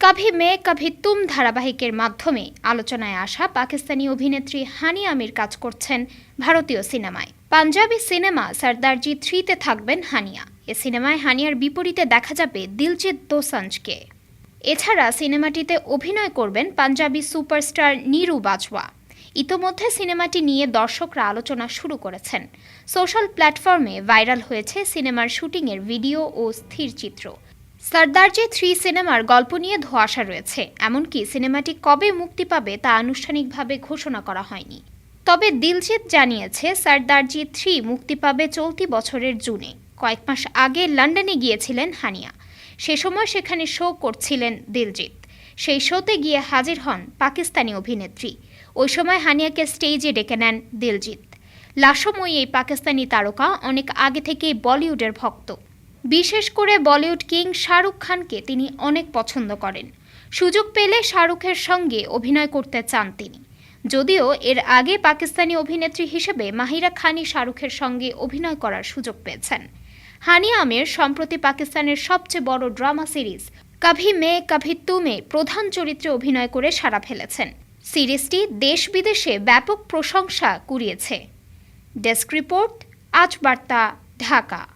কভি মে কাভি তুম ধারাবাহিকের মাধ্যমে আলোচনায় আসা পাকিস্তানি অভিনেত্রী হানি আমির কাজ করছেন ভারতীয় সিনেমায় পাঞ্জাবি সিনেমা সর্দারজি থ্রিতে থাকবেন হানিয়া। এ সিনেমায় হানিয়ার বিপরীতে দেখা যাবে দিলজিৎ দোসাঞ্জকে। এছাড়া সিনেমাটিতে অভিনয় করবেন পাঞ্জাবি সুপারস্টার নীরু বাজওয়া। ইতোমধ্যে সিনেমাটি নিয়ে দর্শকরা আলোচনা শুরু করেছেন। সোশ্যাল প্ল্যাটফর্মে ভাইরাল হয়েছে সিনেমার শুটিংয়ের ভিডিও ও স্থির চিত্র সর্দারজি থ্রি সিনেমার গল্প নিয়ে ধোঁয়াশা রয়েছে, এমনকি সিনেমাটি কবে মুক্তি পাবে তা আনুষ্ঠানিকভাবে ঘোষণা করা হয়নি। তবে দিলজিৎ জানিয়েছে সর্দারজি থ্রি মুক্তি পাবে চলতি বছরের জুনে। কয়েক মাস আগে লন্ডনে গিয়েছিলেন হানিয়া। সে সময় সেখানে শো করছিলেন দিলজিৎ। সেই শোতে গিয়ে হাজির হন পাকিস্তানি অভিনেত্রী। ওই সময় হানিয়াকে স্টেজে ডেকে নেন দিলজিৎ। লাশময়ী এই পাকিস্তানি তারকা অনেক আগে থেকেই বলিউডের ভক্ত। বিশেষ করে বলিউড কিং শাহরুখ খানকে তিনি অনেক পছন্দ করেন। সুযোগ পেলে শাহরুখের সঙ্গে অভিনয় করতে চান তিনি। যদিও এর আগে পাকিস্তানি অভিনেত্রী হিসেবে মাহিরা খানি শাহরুখের সঙ্গে অভিনয় করার সুযোগ পেয়েছেন। হানিয়া আমির সম্প্রতি পাকিস্তানের সবচেয়ে বড় ড্রামা সিরিজ কাভি মে, কভি তুমে প্রধান চরিত্রে অভিনয় করে সাড়া ফেলেছেন। সিরিজটি দেশ বিদেশে ব্যাপক প্রশংসা কুড়িয়েছে। ডেস্ক রিপোর্ট, আজ বার্তা, ঢাকা।